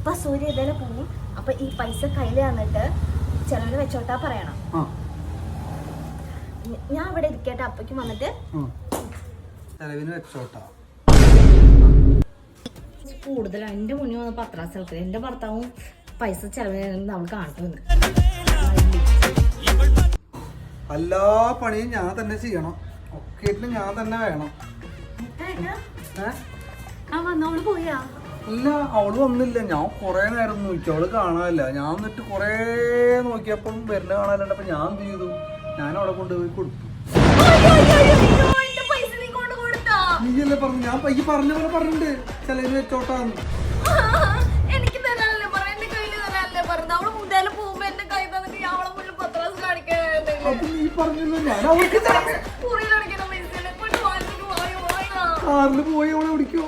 ഇപ്പൊ സൂര്യ ഇതേലെ പോകും അപ്പൊ ഈ പൈസ കയ്യിൽ തന്നിട്ട് ചെലവിന് വെച്ചോട്ടാ പറയണം. ഞാൻ ഇവിടെ ഇരിക്കട്ടെ. അപ്പയ്ക്ക് വന്നിട്ട്. ചെലവിന് വെച്ചോട്ടാ. കൂടുതലാണ് എന്റെ മുന്നിൽ വന്ന പത്രാ സ്ഥലത്ത് എന്റെ ഭർത്താവും പൈസ ചെലവിന് നമ്മൾ കാണിക്കുന്നു എല്ലാ പണിയും ഞാൻ തന്നെ ചെയ്യണം. ഒക്കെ ഞാൻ തന്നെ വേണം. ആ വന്നോൾ പോയാ? ഇല്ല അവൾ വന്നില്ല. ഞാൻ കൊറേ നേരം നോക്കി. അവൾ കാണാനില്ല. ഞാൻ എന്നിട്ട് കൊറേ നോക്കിയപ്പം വരുന്ന കാണാനുണ്ട് ഞാൻ എന്ത് ചെയ്തു? ഞാൻ അവിടെ കൊണ്ടുപോയി കൊടുത്തു. നീയല്ലേ പറഞ്ഞു? ഞാൻ ഈ പറഞ്ഞ പോലെ പറഞ്ഞിട്ടുണ്ട്. ചെലവിന് വെച്ചോട്ടാന്ന്. എനിക്ക് തരാനല്ലേ പറ എന്റെ കയ്യിൽ തരാനല്ലേ പറഞ്ഞു? അവൾ മുതൽ പോകുമ്പോ എന്റെ കൈ തന്നിട്ട് ഞാൻ അവളെ മുന്നിൽ പത്രാസ് കാണിക്കാൻ അപ്പൊ നീ പറഞ്ഞില്ല. ഞാൻ അവൾക്ക് കാറിൽ പോയി അവളെ വിളിക്കോ.